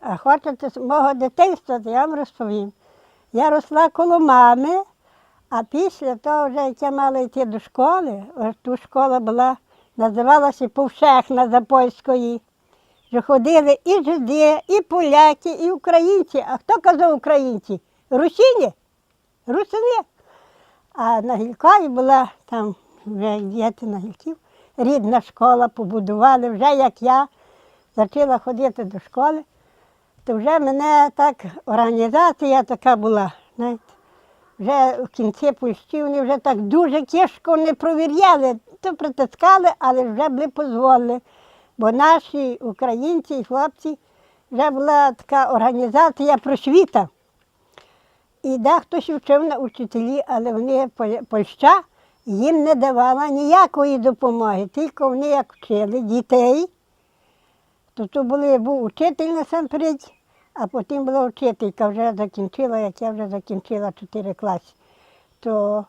А хочете з мого дитинства, то я вам розповім. Я росла коло мами, а після того, вже як я мала йти до школи, ту школа була, називалася Повшехна Запольської. Що ходили і жиди, і поляки, і українці. А хто казав українці? Русіні? Русини. А на Гількові була там вже діти на Гільків, рідна школа побудували, вже як я почала ходити до школи, то вже мене так організація така була. Знаєте. Вже в кінці пущі вони вже так дуже тяжко не провіряли, то притискали, але вже були дозволили. Бо наші українці і хлопці вже була така організація просвіта. І дехто ще вчив на учителі, але вони Польща їм не давала ніякої допомоги. Тільки вони як вчили дітей, то то були, був учитель насамперед, а потім була вчителька, вже закінчила, як я вже закінчила 4 класи. То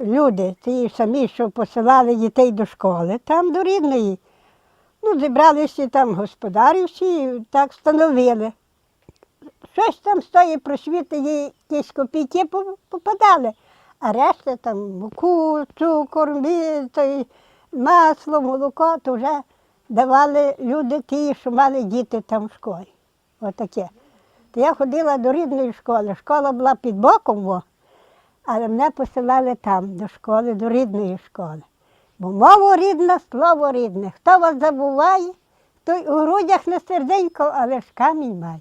люди, ті самі, що посилали дітей до школи, там до рідної, ну, зібралися там господарі всі, і так встановили щось там з тої просвіти якісь копійки попадали, а решта там муку, цукор, той, масло, молоко, то вже давали люди ті, що мали діти там в школі. Отаке. То я ходила до рідної школи. Школа була під боком, во, але мене посилали там, до школи, до рідної школи. Бо мова рідна, слово рідне. Хто вас забуває, той у грудях не серденько, але ж камінь має.